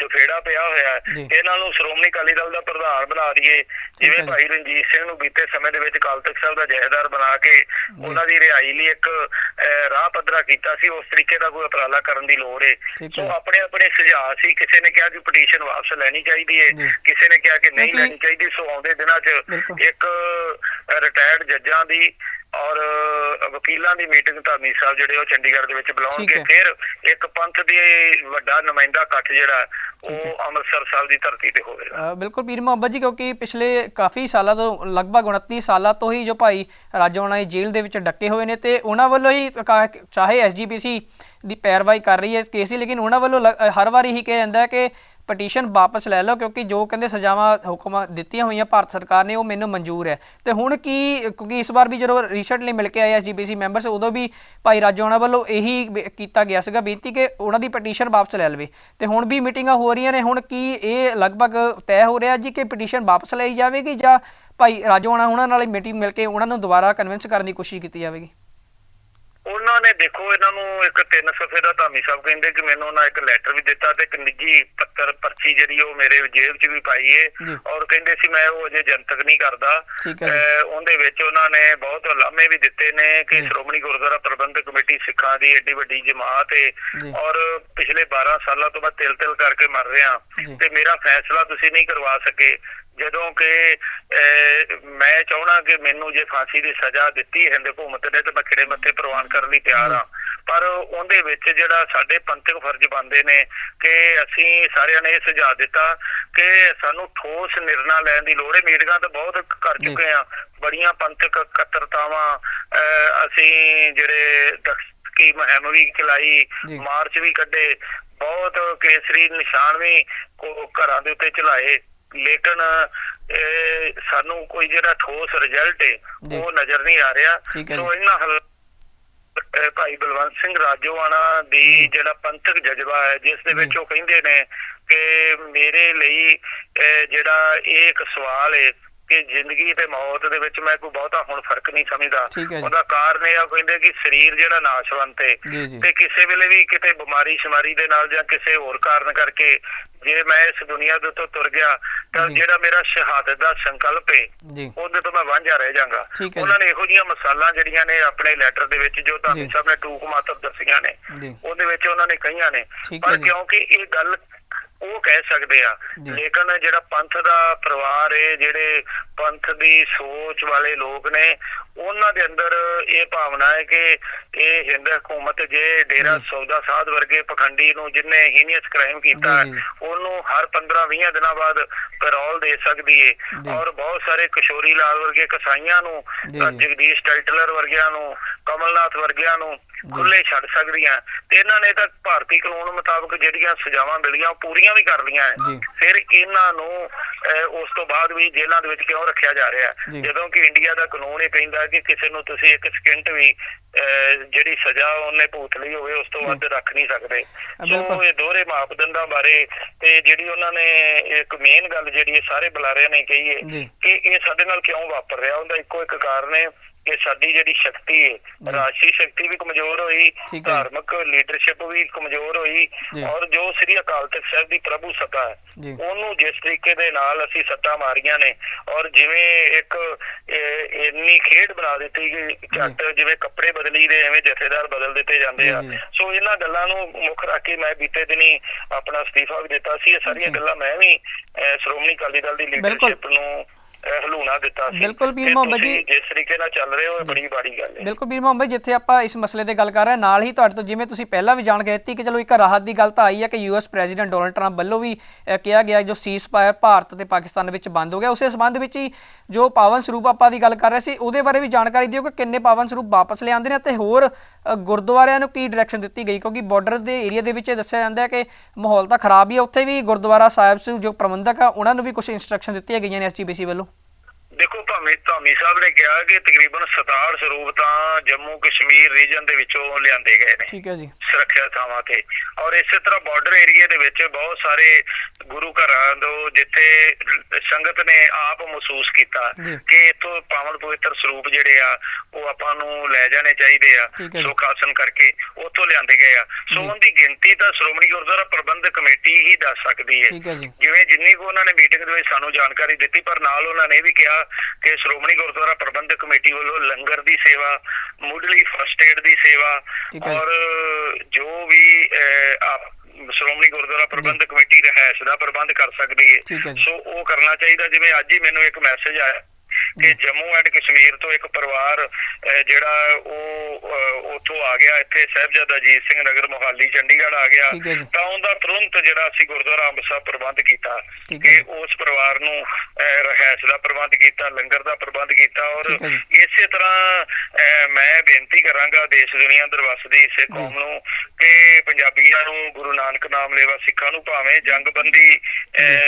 ਦਫੇੜਾ ਪਿਆ ਹੋਇਆ ਹੈ। ਇਹਨਾਂ ਨੂੰ ਸ਼੍ਰੋਮਣੀ ਅਕਾਲੀ ਦਲ ਦਾ ਪ੍ਰਧਾਨ ਬਣਾ ਦਈਏ ਜਿਵੇਂ। ਭਾਈ ਰਣਜੀਤ ਸਿੰਘ ਨੂੰ ਬੀਤੇ ਸਮੇਂ ਦੇ ਵਿੱਚ ਅਕਾਲ ਤਖਤ ਸਾਹਿਬ ਦਾ ਜਹੇਦਾਰ ਬਣਾ ਕੇ ਉਹਨਾਂ ਦੀ ਰਿਹਾਈ ਲਈ ਇੱਕ ਰਾਹ ਪੱਧਰਾ ਕੀਤਾ ਸੀ ਉਸ ਤਰੀਕੇ ਦਾ ਕੋਈ ਉਪਰਾਲਾ ਕਰਨ ਦੀ ਲੋੜ ਹੈ ਸੋ ਆਪਣੇ ਆਪਣੇ ਸੁਝਾਅ ਸੀ ਕਿਸੇ ਨੇ ਕਿਹਾ ਕਿ ਪਟੀਸ਼ਨ ਵਾਪਸ ਲੈਣੀ ਚਾਹੀਦੀ ਹੈ। ਕਿਸੇ ਨੇ ਕਿਹਾ ਕਿ ਨਹੀਂ ਲੈਣੀ ਚਾਹੀਦੀ ਸੋ ਆਉਂਦੇ ਦਿਨਾਂ 'ਚ। ਇੱਕ ਰਿਟਾਇਰਡ ਜੱਜਾਂ ਦੀ ਔਰ ਵਕੀਲਾਂ ਦੀ ਮੀਟਿੰਗ ਧਾਮੀ ਸਾਹਿਬ ਜਿਹੜੇ ਉਹ ਚੰਡੀਗੜ੍ਹ ਦੇ ਵਿੱਚ ਬੁਲਾਉਣਗੇ। ਫਿਰ ਇੱਕ ਪੰਥ ਦੀ ਵੱਡਾ ਨੁਮਾਇੰਦਾ ਇਕੱਠ ਜਿਹੜਾ। ਉਹ ਅੰਮ੍ਰਿਤਸਰ ਸਾਹਿਬ ਦੀ ਧਰਤੀ ਤੇ ਹੋਵੇਗਾ। ਬਿਲਕੁਲ ਪੀਰ ਮੁਹੱਬਤ ਜੀ ਕਿਉਂਕਿ ਪਿਛਲੇ ਕਾਫੀ ਸਾਲਾਂ ਤੋਂ ਲਗਭਗ 29 ਸਾਲਾਂ ਤੋਂ ਹੀ ਜੋ ਭਾਈ ਰਾਜੋਆਣਾ ਜੀ ਜੇਲ੍ਹ ਦੇ ਵਿੱਚ ਡੱਕੇ ਹੋਏ ਨੇ ਤੇ ਉਹਨਾਂ ਵੱਲੋਂ ਹੀ ਚਾਹੇ ਐਸਜੀਪੀਸੀ ਦੀ ਪੈਰਵਾਈ ਕਰ ਰਹੀ ਹੈ ਇਸ ਕੇਸ ਦੀ ਲੇਕਿਨ ਉਹਨਾਂ ਵੱਲੋਂ ਹਰ ਵਾਰੀ ਹੀ ਕਿਹਾ ਜਾਂਦਾ ਹੈ ਕਿ ਪਟੀਸ਼ਨ ਵਾਪਸ ਲੈ ਲਓ, ਕਿਉਂਕਿ ਜੋ ਕਹਿੰਦੇ ਸਜ਼ਾਵਾਂ, ਹੁਕਮਾਂ ਦਿੱਤੀਆਂ ਹੋਈਆਂ ਭਾਰਤ ਸਰਕਾਰ ਨੇ, ਉਹ ਮੈਨੂੰ ਮਨਜ਼ੂਰ ਹੈ। ਤੇ ਹੁਣ ਕੀ, ਕਿਉਂਕਿ ਇਸ ਵਾਰ ਵੀ ਜਦੋਂ ਰੀਸੈਂਟਲੀ ਮਿਲ ਕੇ ਆਏ ਐਸਜੀਪੀਸੀ ਮੈਂਬਰਸ ਉਦੋਂ ਵੀ ਭਾਈ ਰਾਜੋਆਣਾ ਵੱਲੋਂ ਇਹੀ ਬੇ- ਕੀਤਾ ਗਿਆ ਸੀਗਾ ਬੇਨਤੀ ਕਿ ਉਹਨਾਂ ਦੀ ਪਟੀਸ਼ਨ ਵਾਪਸ ਲੈ ਲਵੇ। ਤੇ ਹੁਣ ਵੀ ਮੀਟਿੰਗਾਂ ਹੋ ਰਹੀਆਂ ਨੇ, ਹੁਣ ਕੀ ਇਹ ਲਗਭਗ ਤੈਅ ਹੋ ਰਿਹਾ ਜੀ ਕਿ ਪਟੀਸ਼ਨ ਵਾਪਸ ਲਈ ਜਾਵੇਗੀ ਜਾਂ ਭਾਈ ਰਾਜੋਆਣਾ ਉਹਨਾਂ ਨਾਲ ਮੀਟਿੰਗ ਮਿਲ ਕੇ ਉਹਨਾਂ ਨੂੰ ਦੁਬਾਰਾ ਕਨਵਿੰਸ ਕਰਨ ਦੀ ਕੋਸ਼ਿਸ਼ ਕੀਤੀ ਜਾਵੇਗੀ? ਉਹਨਾਂ ਨੇ ਦੇਖੋ ਇਹਨਾਂ ਨੂੰ ਇੱਕ ਤਿੰਨ ਸਫੇ ਦਾ ਧਾਮੀ ਸਾਹਿਬ ਕਹਿੰਦੇ ਕਿ ਮੈਨੂੰ ਉਹਨਾਂ ਇੱਕ ਲੈਟਰ ਵੀ ਦਿੱਤਾ ਤੇ ਇੱਕ ਨਿੱਜੀ ਪੱਤਰ ਪਰਚੀ ਜਿਹੜੀ ਉਹ ਮੇਰੇ ਜੇਬ 'ਚ ਵੀ ਪਾਈ। ਏ ਔਰ ਕਹਿੰਦੇ ਸੀ ਮੈਂ ਉਹ ਅਜੇ ਜਨਤਕ ਨਹੀਂ ਕਰਦਾ ਉਹਦੇ ਵਿੱਚ ਉਹਨਾਂ ਨੇ ਬਹੁਤ ਲਾਮੇ ਵੀ ਦਿੱਤੇ ਨੇ ਕਿ। ਸ਼੍ਰੋਮਣੀ ਗੁਰਦੁਆਰਾ ਪ੍ਰਬੰਧਕ ਕਮੇਟੀ ਸਿੱਖਾਂ ਦੀ ਏਡੀ ਵੱਡੀ ਜਮਾਤ ਏ। ਔਰ ਪਿਛਲੇ 12 ਸਾਲਾਂ ਤੋਂ ਮੈਂ ਤਿਲ ਤਿਲ ਕਰਕੇ ਮਰ ਰਿਹਾ। ਤੇ ਮੇਰਾ ਫੈਸਲਾ ਤੁਸੀਂ ਨਹੀਂ ਕਰਵਾ ਸਕੇ ਜਦੋਂ ਕਿ ਮੈਂ ਚਾਹਣਾ ਕਿ ਮੈਨੂੰ ਜੇ ਫਾਂਸੀ ਦੀ ਸਜ਼ਾ ਦਿੱਤੀ ਹਿੰਦ ਹਕੂਮਤ ਨੇ ਤੇ ਮੈਂ ਖਿੜੇ ਮੱਥੇ ਪ੍ਰਵਾਨ ਕਰਨ ਲਈ ਤਿਆਰ ਹਾਂ ਪਰ ਉਹਦੇ ਵਿੱਚ ਜਿਹੜਾ ਸਾਡੇ ਪੰਥਕ ਫਰਜ਼ ਬਣਦੇ ਨੇ ਕਿ ਅਸੀਂ ਸਾਰਿਆਂ ਨੇ ਇਹ ਸੁਝਾਅ ਦਿੱਤਾ ਕਿ ਸਾਨੂੰ ਠੋਸ ਨਿਰਣਾ ਲੈਣ ਦੀ ਲੋੜ ਹੈ ਮੀਟਿੰਗਾਂ ਤਾਂ ਬਹੁਤ ਕਰ। ਚੁੱਕੇ ਆ ਬੜੀਆਂ ਪੰਥਕ ਕਤਰਤਾਵਾਂ ਅਸੀਂ ਜਿਹੜੇ ਕੀ ਮੁਹਿੰਮ ਵੀ ਚਲਾਈ। ਮਾਰਚ ਵੀ ਕੱਢੇ ਬਹੁਤ ਕੇਸਰੀ ਨਿਸ਼ਾਨ ਵੀ ਘਰਾਂ ਦੇ ਉੱਤੇ ਚਲਾਏ ਲੇਕਿਨ ਇਹ ਸਾਨੂੰ ਕੋਈ ਜਿਹੜਾ ਠੋਸ ਰਿਜ਼ਲਟ ਹੈ। ਉਹ ਨਜ਼ਰ ਨਹੀਂ ਆ ਰਿਹਾ ਸੋ। ਇਹਨਾਂ ਹਲ ਭਾਈ ਬਲਵੰਤ ਸਿੰਘ ਰਾਜੋਆਣਾ ਦੀ ਜਿਹੜਾ ਪੰਥਕ ਜਜ਼ਬਾ ਹੈ ਜਿਸ ਦੇ ਵਿੱਚ। ਉਹ ਕਹਿੰਦੇ ਨੇ ਕਿ ਮੇਰੇ ਲਈ ਜਿਹੜਾ ਇਹ ਇੱਕ ਸਵਾਲ ਹੈ ਕਿ ਜ਼ਿੰਦਗੀ ਤੇ ਮੌਤ ਦੇ ਵਿੱਚ ਮੈਂ ਕੋਈ ਬਹੁਤਾ ਹੁਣ ਫ਼ਰਕ ਨਹੀਂ ਸਮਝਦਾ। ਉਹਦਾ ਕਾਰਨ ਇਹ ਆ ਕਹਿੰਦੇ ਕਿ ਸਰੀਰ ਜਿਹੜਾ ਨਾਸ਼ਵੰਤ ਹੈ ਤੇ ਕਿਸੇ ਵੇਲੇ ਵੀ ਕਿਤੇ ਬਿਮਾਰੀ ਸ਼ਮਾਰੀ ਦੇ ਨਾਲ ਜਾਂ ਕਿਸੇ ਹੋਰ ਕਾਰਨ ਕਰਕੇ ਜੇ ਮੈਂ ਇਸ ਦੁਨੀਆ ਦੇ ਉੱਤੋਂ ਤੁਰ ਗਿਆ ਤਾਂ। ਜਿਹੜਾ ਮੇਰਾ ਸ਼ਹਾਦਤ ਦਾ ਸੰਕਲਪ ਹੈ ਉਹਦੇ ਤੋਂ ਮੈਂ ਵਾਂਝਾ ਰਹਿ ਹੈ ਉਹਨਾਂ ਨੇ ਇਹੋ ਜਿਹੀਆਂ ਮਸਾਲਾਂ ਜਿਹੜੀਆਂ ਨੇ ਆਪਣੇ ਲੈਟਰ ਦੇ ਵਿੱਚ ਜੋ। ਤੁਹਾਨੂੰ ਸਾਹਿਬ ਨੇ ਟੂਕ ਮਾਤਰ ਦੱਸੀਆਂ ਨੇ ਉਹਦੇ ਵਿੱਚ ਉਹਨਾਂ ਨੇ ਕਹੀਆਂ ਨੇ ਪਰ। ਕਿਉਂਕਿ ਇਹ ਗੱਲ ਉਹ ਕਹਿ ਸਕਦੇ ਆ। ਲੇਕਿਨ ਜਿਹੜਾ ਪੰਥ ਦਾ ਪਰਿਵਾਰ ਹੈ ਜਿਹੜੇ ਪੰਥ ਦੀ ਸੋਚ ਵਾਲੇ ਲੋਕ ਨੇ ਉਹਨਾਂ ਦੇ ਅੰਦਰ ਇਹ ਭਾਵਨਾ ਹੈ ਕਿ ਇਹ ਹਿੰਦ ਹਕੂਮਤ ਜੇ ਡੇਰਾ। ਸੌਦਾ ਸਾਧ ਵਰਗੇ ਪਖੰਡੀ ਨੂੰ ਜਿਨੇ ਹੀਨੀਅਸ ਕ੍ਰਾਈਮ ਕੀਤਾ। ਉਹਨੂੰ ਹਰ 15-20 ਦਿਨਾਂ ਬਾਅਦ ਪੈਰੋਲ ਦੇ ਸਕਦੀ। ਹੈ ਔਰ ਬਹੁਤ ਸਾਰੇ ਕਿਸ਼ੋਰੀ ਲਾਲ ਵਰਗੇ ਕਸਾਈਆਂ ਨੂੰ। ਜਗਦੀਸ਼ ਟਾਈਟਲਰ ਵਰਗਿਆਂ ਨੂੰ ਕਮਲਨਾਥ ਵਰਗਿਆਂ ਨੂੰ ਖੁੱਲੇ ਛੱਡ ਸਕਦੀਆਂ ਤੇ ਇਹਨਾਂ ਨੇ ਤਾਂ ਭਾਰਤੀ ਕਾਨੂੰਨ ਮੁਤਾਬਕ ਜਿਹੜੀਆਂ ਸਜ਼ਾਵਾਂ ਮਿਲੀਆਂ ਉਹ ਪੂਰੀਆਂ ਵੀ ਕਰ ਜੀ। ਫਿਰ ਇਹਨਾਂ ਨੂੰ ਉਸ ਤੋਂ ਬਾਅਦ ਵੀ ਜੇਲ੍ਹਾਂ ਦੇ ਵਿੱਚ ਕਿਉਂ ਰੱਖਿਆ ਜਾ ਰਿਹਾ। ਜਦੋਂ ਕਿ ਇੰਡੀਆ ਦਾ ਕਾਨੂੰਨ ਇਹ ਕਹਿੰਦਾ ਕਿ ਕਿਸੇ ਨੂੰ ਤੁਸੀਂ ਇੱਕ ਸਕਿੰਟ ਵੀ ਜਿਹੜੀ ਸਜ਼ਾ ਉਹਨੇ ਭੁਗਤ ਲਈ ਹੋਵੇ ਉਸ ਤੋਂ। ਵੱਧ ਰੱਖ ਨਹੀਂ ਸਕਦੇ। ਸੋ ਇਹ ਦੋਹਰੇ ਮਾਪਦੰਡਾਂ ਬਾਰੇ ਤੇ ਜਿਹੜੀ ਉਹਨਾਂ ਨੇ ਇੱਕ ਮੇਨ ਗੱਲ ਜਿਹੜੀ ਸਾਰੇ ਬੁਲਾਰਿਆਂ ਨੇ ਕਹੀ ਹੈ। ਕਿ ਇਹ ਸਾਡੇ ਨਾਲ ਕਿਉਂ ਵਾਪਰ ਰਿਹਾ ਉਹਦਾ ਇੱਕੋ ਇੱਕ ਕਾਰਨ ਹੈ ਕਿ ਸਾਡੀ ਜਿਹੜੀ ਸ਼ਕਤੀ। ਹੈ ਰਾਸ਼ੀ ਸ਼ਕਤੀ ਵੀ ਕਮਜ਼ੋਰ ਹੋਈ। ਧਾਰਮਿਕ ਲੀਡਰਸ਼ਿਪ ਵੀ ਕਮਜ਼ੋਰ ਹੋਈ। ਔਰ ਜੋ ਸ੍ਰੀ ਅਕਾਲ ਤਖਤ ਸਾਹਿਬ ਦੀ ਪ੍ਰਭੂ ਸੱਤਾ ਹੈ ਉਹਨੂੰ ਜਿਸ ਤਰੀਕੇ ਦੇ ਨਾਲ ਅਸੀਂ ਸੱਟਾਂ ਮਾਰੀਆਂ ਨੇ ਔਰ ਜਿਵੇਂ ਇੱਕ ਇੰਨੀ ਖੇਡ ਬਣਾ ਦਿੱਤੀ ਕਿ ਝੱਟ ਜਿਵੇਂ ਕੱਪੜੇ ਬਦਲੀ ਦੇ ਐਵੇਂ ਜਥੇਦਾਰ ਬਦਲ ਦਿੱਤੇ ਜਾਂਦੇ ਆ। ਸੋ ਇਹਨਾਂ ਗੱਲਾਂ ਨੂੰ ਮੁੱਖ ਰੱਖ ਕੇ ਮੈਂ ਬੀਤੇ ਦਿਨੀ ਆਪਣਾ ਅਸਤੀਫਾ ਵੀ ਦਿੱਤਾ ਸੀ ਇਹ ਸਾਰੀਆਂ। ਗੱਲਾਂ ਮੈਂ ਵੀ ਸ਼੍ਰੋਮਣੀ ਅਕਾਲੀ ਦਲ ਦੀ। ਲੀਡਰਸ਼ਿਪ ਨੂੰ ਹਲੂਣਾ ਦਿੱਤਾ ਸੀ ਬਿਲਕੁਲ ਵੀਰ ਤੇ ਮੁਹੰਮਦ ਤੁਸੀਂ ਜੀ। ਜਿਸ ਤਰੀਕੇ ਨਾਲ ਚੱਲ ਰਹੇ ਹੋ ਇਹ ਬੜੀ ਬਾੜੀ ਗੱਲ ਹੈ ਬਿਲਕੁਲ ਵੀਰ ਮੁਹੰਮਦ ਜਿੱਥੇ ਆਪਾਂ ਇਸ ਮਸਲੇ ਤੇ ਗੱਲ ਕਰ ਰਹੇ ਹਾਂ ਨਾਲ ਹੀ ਤੁਹਾਡੇ ਤੋਂ ਜਿਵੇਂ ਤੁਸੀਂ ਪਹਿਲਾਂ ਵੀ ਜਾਣ ਗਏ ਸੀ ਕਿ ਚਲੋ ਇੱਕ ਰਾਹਤ ਦੀ ਗੱਲ ਤਾਂ ਆਈ ਹੈ ਕਿ ਯੂਐਸ ਪ੍ਰੈਜ਼ੀਡੈਂਟ ਡੋਨਲਡ ਟਰੰਪ ਵੱਲੋਂ ਵੀ ਅਹ, ਕਿਹਾ ਗਿਆ ਜੋ ਸੀਜ਼ਫਾਇਰ ਭਾਰਤ ਤੇ ਪਾਕਿਸਤਾਨ ਵਿੱਚ ਬੰਦ ਹੋ ਗਿਆ ਉਸੇ ਸੰਬੰਧ ਵਿੱਚ ਹੀ ਜੋ ਪਾਵਨ ਸਰੂਪ ਆਪਾਂ ਦੀ ਗੱਲ ਕਰ ਰਹੇ ਸੀ, ਉਹਦੇ ਬਾਰੇ ਵੀ ਜਾਣਕਾਰੀ ਦਿਓ ਕਿ ਕਿੰਨੇ ਪਾਵਨ ਸਰੂਪ ਵਾਪਸ ਲਿਆਂਦੇ ਨੇ ਅਤੇ ਹੋਰ ਗੁਰਦੁਆਰਿਆਂ ਨੂੰ ਕੀ ਡਾਇਰੈਕਸ਼ਨ ਦਿੱਤੀ ਗਈ? ਕਿਉਂਕਿ ਬਾਰਡਰ ਦੇ ਏਰੀਆ ਦੇ ਵਿੱਚ ਇਹ ਦੱਸਿਆ ਜਾਂਦਾ ਹੈ ਕਿ ਮਾਹੌਲ ਤਾਂ ਖਰਾਬ ਹੀ ਹੈ ਉੱਥੇ ਵੀ ਗੁਰਦੁਆਰਾ ਸਾਹਿਬ ਸ ਜੋ ਪ੍ਰਬੰਧਕ ਆ, ਉਹਨਾਂ ਨੂੰ ਵੀ ਕੁਝ ਇਨਸਟਰਕਸ਼ਨ ਦਿੱਤੀਆਂ ਗਈਆਂ ਨੇ ਐਸਜੀਬੀਸੀ ਵੱਲੋਂ। ਦੇਖੋ ਭਾਵੇਂ ਧਾਮੀ ਸਾਹਿਬ ਨੇ ਕਿਹਾ ਕਿ ਤਕਰੀਬਨ 67 ਸਰੂਪ ਤਾਂ ਜੰਮੂ ਕਸ਼ਮੀਰ ਰੀਜਨ ਦੇ ਵਿੱਚੋਂ ਲਿਆਂਦੇ ਗਏ ਨੇ। ਠੀਕ ਹੈ ਜੀ। ਸੁਰੱਖਿਆ ਥਾਵਾਂ ਤੇ। ਔਰ ਇਸੇ ਤਰ੍ਹਾਂ ਬਾਰਡਰ ਏਰੀਆ ਦੇ ਵਿੱਚ ਬਹੁਤ ਸਾਰੇ ਗੁਰੂ ਘਰਾਂ ਤੋਂ ਜਿੱਥੇ ਸੰਗਤ ਨੇ ਆਪ ਮਹਿਸੂਸ ਕੀਤਾ। ਕਿ ਇਥੋਂ ਪਾਵਨ ਪਵਿੱਤਰ ਸਰੂਪ ਜਿਹੜੇ ਆ ਉਹ ਆਪਾਂ ਨੂੰ ਲੈ ਜਾਣੇ ਚਾਹੀਦੇ ਆ। ਠੀਕ ਹੈ ਜੀ। ਸੁੱਖ ਆਸਨ ਕਰਕੇ ਉੱਥੋਂ ਲਿਆਂਦੇ ਗਏ ਆ। ਸੋ। ਉਹਦੀ ਗਿਣਤੀ ਤਾਂ ਸ਼੍ਰੋਮਣੀ ਗੁਰਦੁਆਰਾ ਪ੍ਰਬੰਧਕ ਕਮੇਟੀ ਹੀ ਦੱਸ ਸਕਦੀ ਹੈ। ਜਿਵੇਂ ਜਿੰਨੀ ਕੁ ਉਹਨਾਂ ਨੇ ਮੀਟਿੰਗ ਦੇ ਵਿੱਚ ਸਾਨੂੰ ਜਾਣਕਾਰੀ ਦਿੱਤੀ ਪਰ ਨਾਲ ਉਹਨਾਂ ਨੇ ਇਹ ਵੀ ਕਿਹਾ ਕਿ ਸ਼੍ਰੋਮਣੀ ਗੁਰਦੁਆਰਾ ਪ੍ਰਬੰਧਕ ਕਮੇਟੀ ਵੱਲੋਂ ਲੰਗਰ ਦੀ ਸੇਵਾ ਮੁੱਢਲੀ ਫਸਟ ਏਡ ਦੀ ਸੇਵਾ ਔਰ ਜੋ ਵੀ ਆਪ ਸ਼੍ਰੋਮਣੀ ਗੁਰਦੁਆਰਾ ਪ੍ਰਬੰਧਕ ਕਮੇਟੀ ਰਹਿਸ਼ ਦਾ ਪ੍ਰਬੰਧ ਕਰ ਸਕਦੀ ਹੈ। ਸੋ ਉਹ ਕਰਨਾ ਚਾਹੀਦਾ ਜਿਵੇਂ ਅੱਜ ਹੀ ਮੈਨੂੰ ਇੱਕ ਮੈਸੇਜ ਆਇਆ। ਕਿ ਜੰਮੂ ਐਂਡ ਕਸ਼ਮੀਰ ਤੋਂ ਇੱਕ ਪਰਿਵਾਰ ਜਿਹੜਾ ਉਹ ਉੱਥੋਂ ਆ ਗਿਆ ਇੱਥੇ ਸਹਿਬਜ਼ਾਦਾ ਅਜੀਤ ਸਿੰਘ ਨਗਰ ਮੁਹਾਲੀ ਚੰਡੀਗੜ੍ਹ ਆ ਗਿਆ। ਤਾਂ ਉਹਦਾ ਤੁਰੰਤ ਜਿਹੜਾ ਅਸੀਂ ਗੁਰਦੁਆਰਾ ਅੰਮ੍ਰਿਤਸਰ ਪ੍ਰਬੰਧ ਕੀਤਾ ਕਿ ਉਸ ਪਰਿਵਾਰ ਨੂੰ ਰਹਿائش ਦਾ ਪ੍ਰਬੰਧ ਕੀਤਾ ਲੰਗਰ ਦਾ ਪ੍ਰਬੰਧ ਕੀਤਾ ਔਰ ਇਸੇ ਤਰ੍ਹਾਂ ਮੈਂ ਬੇਨਤੀ ਕਰਾਂਗਾ ਦੇਸ਼ ਦੁਨੀਆ ਅੰਦਰ ਵਸਦੀ ਇਸੇ ਕੌਮ ਨੂੰ ਕਿ ਪੰਜਾਬੀਆਂ ਨੂੰ ਗੁਰੂ ਨਾਨਕ ਨਾਮ ਲੇਵਾ ਸਿੱਖਾਂ ਨੂੰ ਭਾਵੇਂ ਜੰਗਬੰਦੀ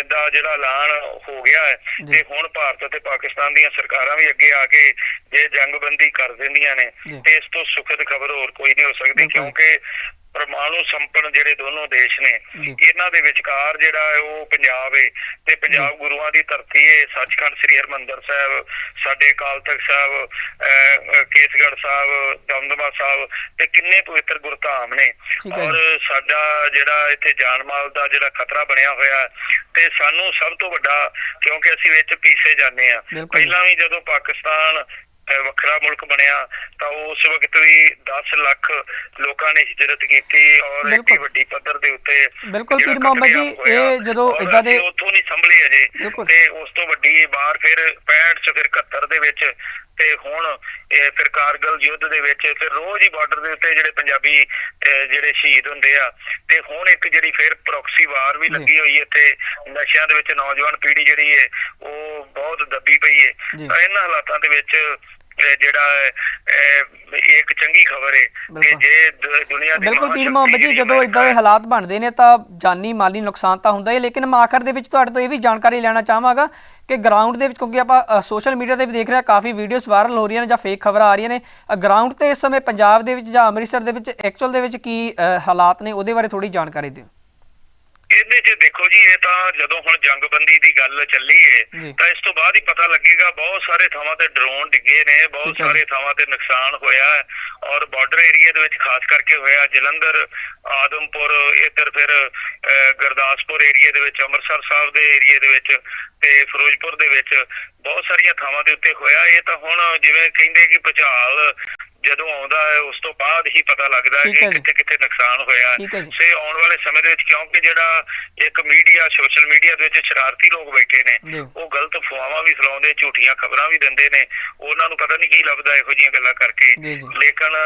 ਦਾ ਜਿਹੜਾ ਐਲਾਨ ਹੋ ਗਿਆ ਹੈ ਤੇ ਹੁਣ ਭਾਰਤ ਅਤੇ ਪਾਕਿਸਤਾਨ ਦੀ ਦੀਆਂ ਸਰਕਾਰਾਂ ਵੀ ਅੱਗੇ ਆ ਕੇ ਜੇ ਜੰਗਬੰਦੀ ਕਰ ਦਿੰਦੀਆਂ ਨੇ। ਤੇ ਇਸ ਤੋਂ ਸੁਖਦ ਖਬਰ ਹੋਰ ਕੋਈ ਨਹੀਂ ਹੋ ਸਕਦੀ। ਕਿਉਂਕਿ ਪਰਮਾਣੂ ਸੰਪਨ ਜਿਹੜੇ ਦੋਨੋਂ ਦੇਸ਼ ਨੇ। ਇਹਨਾਂ ਦੇ ਵਿਚਕਾਰ ਜਿਹੜਾ ਹੈ ਉਹ ਪੰਜਾਬ ਹੈ ਤੇ ਪੰਜਾਬ ਗੁਰੂਆਂ ਦੀ ਧਰਤੀ ਹੈ ਸੱਚਖੰਡ ਸ੍ਰੀ ਹਰਮੰਦਰ ਸਾਹਿਬ ਸਾਡੇ ਅਕਾਲ ਤਖਤ ਸਾਹਿਬ ਕੇਸਗੜ੍ਹ ਸਾਹਿਬ ਦਮਦਮਾ ਸਾਹਿਬ ਤੇ ਕਿੰਨੇ ਪਵਿੱਤਰ ਗੁਰਧਾਮ ਨੇ। ਔਰ ਸਾਡਾ ਜਿਹੜਾ ਇੱਥੇ ਜਾਨ ਮਾਲ ਦਾ ਜਿਹੜਾ ਖਤਰਾ ਬਣਿਆ ਹੋਇਆ ਤੇ ਸਾਨੂੰ ਸਭ ਤੋਂ ਵੱਡਾ ਕਿਉਂਕਿ ਅਸੀਂ ਵਿੱਚ ਪੀਸੇ ਜਾਂਦੇ ਆ। ਪਹਿਲਾਂ ਵੀ ਜਦੋਂ ਪਾਕਿਸਤਾਨ ਵੱਖਰਾ ਮੁਲਕ ਬਣਿਆ ਤਾਂ ਉਸ ਵਕਤ ਵੀ 10 ਲੱਖ ਲੋਕਾਂ ਨੇ ਹਿਜਰਤ ਕੀਤੀ ਔਰ ਇੱਡੀ। ਵੱਡੀ ਪੱਧਰ ਦੇ ਉੱਤੇ ਬਿਲਕੁਲ ਪੀਰ ਮੁਹੰਮਦ ਜੀ, ਇਹ ਜਦੋਂ ਏਦਾਂ ਦੇ- ਉੱਥੋਂ ਨਹੀਂ ਸੰਭਲੇ ਅਜੇ। ਤੇ ਉਸ ਤੋਂ ਵੱਡੀ ਬਾਹਰ ਫਿਰ 65 ਚ ਫਿਰ 71 ਦੇ ਵਿੱਚ ਤੇ ਹੁਣ ਇਹ ਫਿਰ ਕਾਰਗਲ ਯੁੱਧ ਦੇ ਵਿੱਚ ਫਿਰ ਰੋਜ਼ ਹੀ ਬਾਰਡਰ ਦੇ ਉੱਤੇ ਜਿਹੜੇ ਪੰਜਾਬੀ ਜਿਹੜੇ ਸ਼ਹੀਦ ਹੁੰਦੇ ਆ ਤੇ ਹੁਣ ਇੱਕ ਜਿਹੜੀ ਫਿਰ ਪ੍ਰੋਕਸੀ ਵਾਰ ਵੀ। ਲੱਗੀ ਹੋਈ ਇੱਥੇ ਨਸ਼ਿਆਂ ਦੇ ਵਿੱਚ ਨੌਜਵਾਨ ਪੀੜ੍ਹੀ ਜਿਹੜੀ ਹੈ ਉਹ ਬਹੁਤ ਦੱਬੀ ਪਈ। ਹੈ ਤਾਂ ਇਹਨਾਂ ਹਾਲਾਤਾਂ ਦੇ ਵਿੱਚ ਜਿਹੜਾ ਇੱਕ ਚੰਗੀ ਖਬਰ ਹੈ ਕਿ। ਜੇ ਦੁਨੀਆ ਦੀ ਬਿਲਕੁਲ ਪੀਰ ਮੁਹੰਮਦ ਜੀ ਜਦੋਂ ਇਦਾਂ ਦੇ ਹਾਲਾਤ ਬਣਦੇ ਨੇ ਤਾਂ ਜਾਨੀ ਮਾਲੀ ਨੁਕਸਾਨ ਤਾਂ ਹੁੰਦਾ ਹੀ ਲੇਕਿਨ ਮੈਂ ਆਖਰ ਦੇ ਵਿੱਚ ਤੁਹਾਡੇ ਤੋਂ ਇਹ ਵੀ ਜਾਣਕਾਰੀ ਲੈਣਾ ਚਾਹਾਂਗਾ ਕਿ ਗਰਾਊਂਡ ਦੇ ਵਿੱਚ ਕਿਉਂਕਿ ਆਪਾਂ ਸੋਸ਼ਲ ਮੀਡੀਆ ਤੇ ਵੀ ਦੇਖ ਰਹੇ ਹਾਂ ਕਾਫੀ ਵੀਡੀਓਜ਼ ਵਾਇਰਲ ਹੋ ਰਹੀਆਂ ਨੇ ਜਾਂ ਫੇਕ ਖਬਰਾਂ ਆ ਰਹੀਆਂ ਨੇ। ਗਰਾਊਂਡ ਤੇ ਇਸ ਸਮੇਂ ਪੰਜਾਬ ਦੇ ਵਿੱਚ ਜਾਂ ਅੰਮ੍ਰਿਤਸਰ ਦੇ ਵਿੱਚ ਐਕਚੁਅਲ ਦੇ ਵਿੱਚ ਕੀ ਹਾਲਾਤ ਨੇ ਉਹਦੇ ਬਾਰੇ ਥੋੜੀ ਜਾਣਕਾਰੀ ਦਿਓ। ਇਹਦੇ 'ਚ ਦੇਖੋ ਜੀ ਇਹ ਤਾਂ ਜਦੋਂ ਹੁਣ ਜੰਗਬੰਦੀ ਦੀ ਗੱਲ ਚੱਲੀ। ਏ ਤਾਂ ਇਸ ਤੋਂ ਬਾਅਦ ਹੀ ਪਤਾ ਲੱਗੇਗਾ ਬਹੁਤ ਸਾਰੇ ਥਾਵਾਂ ਤੇ ਡਰੋਨ ਡਿੱਗੇ ਨੇ ਬਹੁਤ। ਸਾਰੇ ਥਾਵਾਂ ਤੇ ਨੁਕਸਾਨ ਹੋਇਆ ਔਰ ਬਾਰਡਰ ਏਰੀਆ ਦੇ ਵਿੱਚ ਖਾਸ ਕਰਕੇ ਹੋਇਆ ਜਲੰਧਰ ਆਦਮਪੁਰ ਇੱਧਰ ਫਿਰ ਗੁਰਦਾਸਪੁਰ ਏਰੀਆ ਦੇ ਵਿੱਚ ਅੰਮ੍ਰਿਤਸਰ ਸਾਹਿਬ ਦੇ ਏਰੀਆ ਦੇ ਵਿੱਚ ਤੇ ਫਿਰੋਜ਼ਪੁਰ ਦੇ ਵਿੱਚ ਬਹੁਤ ਸਾਰੀਆਂ ਥਾਵਾਂ ਦੇ ਉੱਤੇ ਹੋਇਆ ਇਹ ਤਾਂ ਹੁਣ ਜਿਵੇਂ ਕਹਿੰਦੇ ਕਿ ਭੁਚਾਲ ਜਦੋਂ ਆਉਂਦਾ ਹੈ ਉਸ ਤੋਂ ਬਾਅਦ ਹੀ ਪਤਾ ਲੱਗਦਾ ਹੈ ਠੀਕ ਹੈ ਕਿ ਜੀ। ਕਿੱਥੇ ਕਿੱਥੇ ਨੁਕਸਾਨ ਹੋਇਆ ਠੀਕ ਹੈ ਜੀ। ਸੇ ਆਉਣ ਵਾਲੇ ਸਮੇਂ ਦੇ ਵਿੱਚ ਕਿਉਂਕਿ ਜਿਹੜਾ ਇੱਕ ਮੀਡੀਆ ਸੋਸ਼ਲ ਮੀਡੀਆ ਦੇ ਵਿੱਚ ਸ਼ਰਾਰਤੀ ਲੋਕ ਬੈਠੇ ਜੀ। ਨੇ ਉਹ ਗਲਤ ਅਫਵਾਹਾਂ ਵੀ ਫੈਲਾਉਂਦੇ ਝੂਠੀਆਂ ਖਬਰਾਂ ਵੀ ਦਿੰਦੇ ਨੇ ਉਹਨਾਂ ਨੂੰ ਪਤਾ ਨਹੀਂ ਕੀ ਲੱਭਦਾ ਇਹੋ ਜਿਹੀਆਂ ਗੱਲਾਂ ਕਰਕੇ ਜੀ, ਜੀ। ਲੇਕਿਨ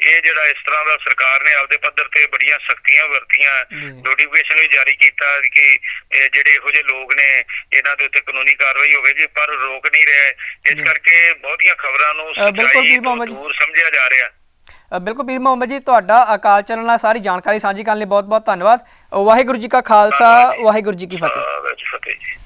ਇਹ ਜਿਹੜਾ ਇਸ ਤਰ੍ਹਾਂ ਦਾ ਸਰਕਾਰ ਨੇ ਆਪਦੇ ਪੱਧਰ ਤੇ ਬੜੀਆਂ ਸਖਤੀਆਂ ਵਰਤੀਆਂ ਜੀ। ਨੋਟੀਫਿਕੇਸ਼ਨ ਵੀ ਜਾਰੀ ਕੀਤਾ ਕਿ ਇਹ ਜਿਹੜੇ ਇਹੋ ਜਿਹੇ ਲੋਕ ਨੇ ਇਹਨਾਂ ਦੇ ਉੱਤੇ ਕਾਨੂੰਨੀ ਕਾਰਵਾਈ ਹੋਵੇਗੀ ਪਰ ਰੋਕ ਨਹੀਂ ਰਿਹਾ ਇਸ ਜੀ। ਕਰਕੇ ਬਹੁਤੀਆਂ ਖਬਰਾਂ ਨੂੰ ਅ, ਬਿਲਕੁਲ ਸੱਚਾਈ ਵੀਰ ਤੋਂ ਜੀ। ਦੂਰ ਸਮਝਿਆ ਜਾ ਰਿਹਾ। ਬਿਲਕੁਲ ਪੀਰ ਮੁਹੰਮਦ ਜੀ ਤੁਹਾਡਾ ਅਕਾਲ ਚੈਨਲ ਨਾਲ ਸਾਰੀ ਜਾਣਕਾਰੀ ਸਾਂਝੀ ਕਰਨ ਲਈ ਬਹੁਤ-ਬਹੁਤ ਧੰਨਵਾਦ। ਵਾਹਿਗੁਰੂ ਜੀ ਕਾ ਖਾਲਸਾ ਵਾਹਿਗੁਰੂ ਜੀ ਕੀ ਫਤਿਹ।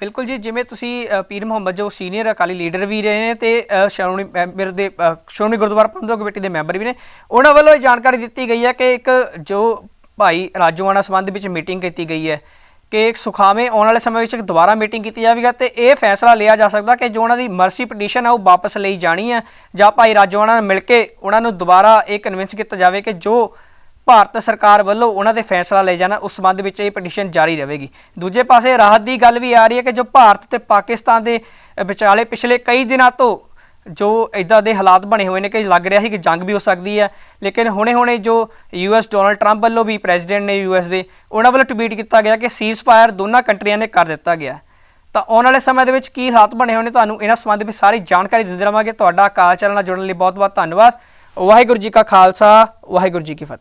ਬਿਲਕੁਲ ਜੀ ਜਿਵੇਂ ਤੁਸੀਂ ਪੀਰ ਮੁਹੰਮਦ ਜੋ ਸੀਨੀਅਰ ਅਕਾਲੀ ਲੀਡਰ ਵੀ ਰਹੇ ਨੇ ਤੇ ਸ਼੍ਰੋਮਣੀ ਮੈਂਬਰ ਦੇ ਸ਼੍ਰੋਮਣੀ ਗੁਰਦੁਆਰਾ ਪ੍ਰਬੰਧਕ ਕਮੇਟੀ ਦੇ ਮੈਂਬਰ ਵੀ ਨੇ ਉਹਨਾਂ ਵੱਲੋਂ ਇਹ ਜਾਣਕਾਰੀ ਦਿੱਤੀ ਗਈ ਹੈ ਕਿ ਇੱਕ ਜੋ ਭਾਈ ਰਾਜੋਆਣਾ ਸੰਬੰਧ ਵਿੱਚ ਮੀਟਿੰਗ ਕੀਤੀ ਗਈ ਹੈ ਕਿ ਸੁਖਾਵੇਂ ਆਉਣ ਵਾਲੇ ਸਮੇਂ ਵਿੱਚ ਇੱਕ ਦੁਬਾਰਾ ਮੀਟਿੰਗ ਕੀਤੀ ਜਾਵੇਗਾ ਤੇ ਇਹ ਫੈਸਲਾ ਲਿਆ ਜਾ ਸਕਦਾ ਕਿ ਜੋ ਉਹਨਾਂ ਦੀ ਮਰਸੀ ਪਟੀਸ਼ਨ ਹੈ ਉਹ ਵਾਪਸ ਲਈ ਜਾਣੀ ਹੈ ਜਾਂ ਭਾਈ ਰਾਜੋਆਣਾ ਨਾਲ ਮਿਲ ਕੇ ਉਹਨਾਂ ਨੂੰ ਦੁਬਾਰਾ ਇਹ ਕਨਵਿੰਸ ਕੀਤਾ ਜਾਵੇ ਕਿ ਜੋ ਭਾਰਤ ਸਰਕਾਰ ਵੱਲੋਂ ਉਹਨਾਂ ਦੇ ਫੈਸਲਾ ਲਏ ਜਾਣਾ, ਉਸ ਸੰਬੰਧ ਵਿੱਚ ਇਹ ਪਟੀਸ਼ਨ ਜਾਰੀ ਰਹੇਗੀ। ਦੂਜੇ ਪਾਸੇ ਰਾਹਤ ਦੀ ਗੱਲ ਵੀ ਆ ਰਹੀ ਹੈ ਕਿ ਜੋ ਭਾਰਤ ਤੇ ਪਾਕਿਸਤਾਨ ਦੇ ਵਿਚਾਲੇ ਪਿਛਲੇ ਕਈ ਦਿਨਾਂ ਤੋਂ ਜੋ ਇਦਾਂ ਦੇ ਹਾਲਾਤ ਬਣੇ ਹੋਏ ਨੇ ਕਿ ਲੱਗ ਰਿਹਾ ਸੀ ਕਿ ਜੰਗ ਵੀ ਹੋ ਸਕਦੀ ਹੈ, ਲੇਕਿਨ ਹੁਣੇ-ਹੁਣੇ ਜੋ ਯੂਐਸ ਡੋਨਲਡ ਟਰੰਪ ਵੱਲੋਂ ਵੀ ਪ੍ਰੈਜ਼ੀਡੈਂਟ ਨੇ ਯੂਐਸ ਦੇ, ਉਹਨਾਂ ਵੱਲੋਂ ਟਵੀਟ ਕੀਤਾ ਗਿਆ ਕਿ ਸੀਜ਼ਫਾਇਰ ਦੋਨਾਂ ਕੰਟਰੀਆਂ ਨੇ ਕਰ ਦਿੱਤਾ ਗਿਆ। ਤਾਂ ਆਉਣ ਵਾਲੇ ਸਮੇਂ ਦੇ ਵਿੱਚ ਕੀ ਹਾਲਾਤ ਬਣੇ ਹੋਏ ਨੇ, ਤੁਹਾਨੂੰ ਇਹਨਾਂ ਸੰਬੰਧ ਵਿੱਚ ਸਾਰੀ ਜਾਣਕਾਰੀ ਦਿੰਦੇ ਰਵਾਂਗੇ। ਤੁਹਾਡਾ ਕਾਲ ਚੈਨਲ ਨਾਲ ਜੁੜਨ ਲਈ ਬਹੁਤ-ਬਹੁਤ ਧੰਨਵਾਦ। ਵਾਹਿਗੁਰੂ ਜੀ ਕਾ ਖਾਲਸਾ, ਵਾਹਿਗੁਰੂ ਜੀ ਕੀ ਫਤਿਹ।